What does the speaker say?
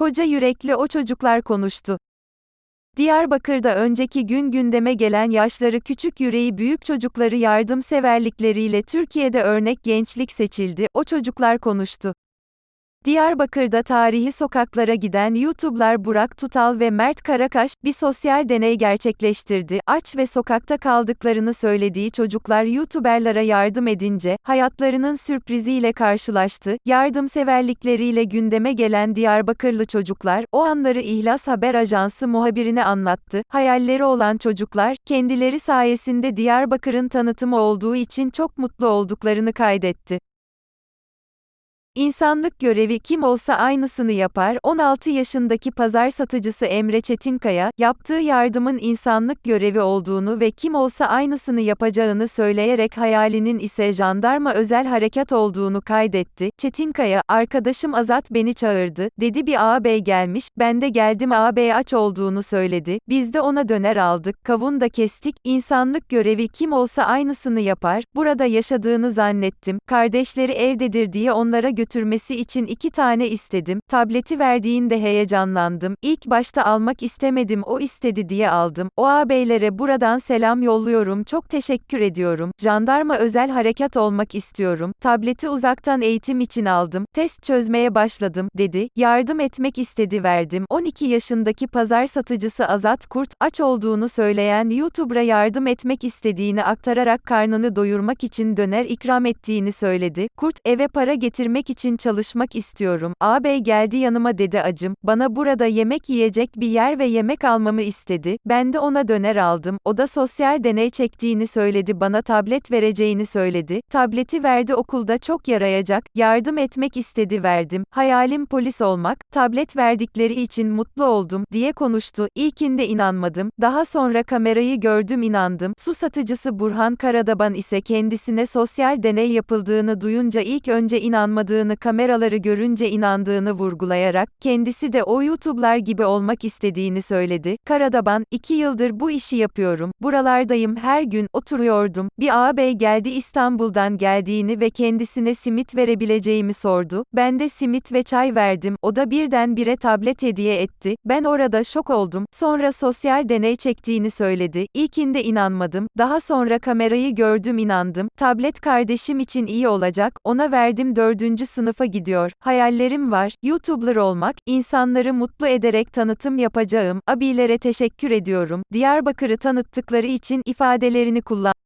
Koca yürekli o çocuklar konuştu. Diyarbakır'da önceki gün gündeme gelen yaşları küçük yüreği büyük çocukları yardımseverlikleriyle Türkiye'de örnek gençlik seçildi, o çocuklar konuştu. Diyarbakır'da tarihi sokaklara giden YouTube'lar Burak Tutal ve Mert Karakaş, bir sosyal deney gerçekleştirdi. Aç ve sokakta kaldıklarını söylediği çocuklar YouTuber'lara yardım edince, hayatlarının sürpriziyle karşılaştı. Yardımseverlikleriyle gündeme gelen Diyarbakırlı çocuklar, o anları İhlas Haber Ajansı muhabirine anlattı. Hayalleri olan çocuklar, kendileri sayesinde Diyarbakır'ın tanıtımı olduğu için çok mutlu olduklarını kaydetti. İnsanlık görevi kim olsa aynısını yapar. 16 yaşındaki pazar satıcısı Emre Çetinkaya, yaptığı yardımın insanlık görevi olduğunu ve kim olsa aynısını yapacağını söyleyerek hayalinin ise jandarma özel harekat olduğunu kaydetti. Çetinkaya, arkadaşım Azat beni çağırdı, dedi bir ağabey gelmiş, ben de geldim ağabey aç olduğunu söyledi, biz de ona döner aldık, kavun da kestik, insanlık görevi kim olsa aynısını yapar, burada yaşadığını zannettim, kardeşleri evdedir diye onlara götürmesi için iki tane istedim, tableti verdiğinde heyecanlandım, ilk başta almak istemedim o istedi diye aldım, o ağabeylere buradan selam yolluyorum. Çok teşekkür ediyorum, jandarma özel harekat olmak istiyorum, tableti uzaktan eğitim için aldım, test çözmeye başladım, dedi, yardım etmek istedi verdim, 12 yaşındaki pazar satıcısı Azat Kurt, aç olduğunu söyleyen YouTuber'a yardım etmek istediğini aktararak karnını doyurmak için döner ikram ettiğini söyledi, Kurt, eve para getirmek için çalışmak istiyorum. Ağabey geldi yanıma dedi acım, bana burada yemek yiyecek bir yer ve yemek almamı istedi. Ben de ona döner aldım. O da sosyal deney çektiğini söyledi bana tablet vereceğini söyledi. Tableti verdi okulda çok yarayacak. Yardım etmek istedi verdim. Hayalim polis olmak. Tablet verdikleri için mutlu oldum diye konuştu. İlkinde inanmadım. Daha sonra kamerayı gördüm inandım. Su satıcısı Burhan Karadaban ise kendisine sosyal deney yapıldığını duyunca ilk önce inanmadığını kameraları görünce inandığını vurgulayarak, kendisi de o YouTube'lar gibi olmak istediğini söyledi. Karadaban, iki yıldır bu işi yapıyorum, buralardayım. Her gün, oturuyordum, bir ağabey geldi İstanbul'dan geldiğini ve kendisine simit verebileceğimi sordu, ben de simit ve çay verdim, o da birdenbire tablet hediye etti, ben orada şok oldum, sonra sosyal deney çektiğini söyledi, İlkinde inanmadım, daha sonra kamerayı gördüm inandım, tablet kardeşim için iyi olacak, ona verdim dördüncü sınıfa gidiyor, hayallerim var, YouTuber olmak, insanları mutlu ederek tanıtım yapacağım, abilere teşekkür ediyorum, Diyarbakır'ı tanıttıkları için ifadelerini kullan.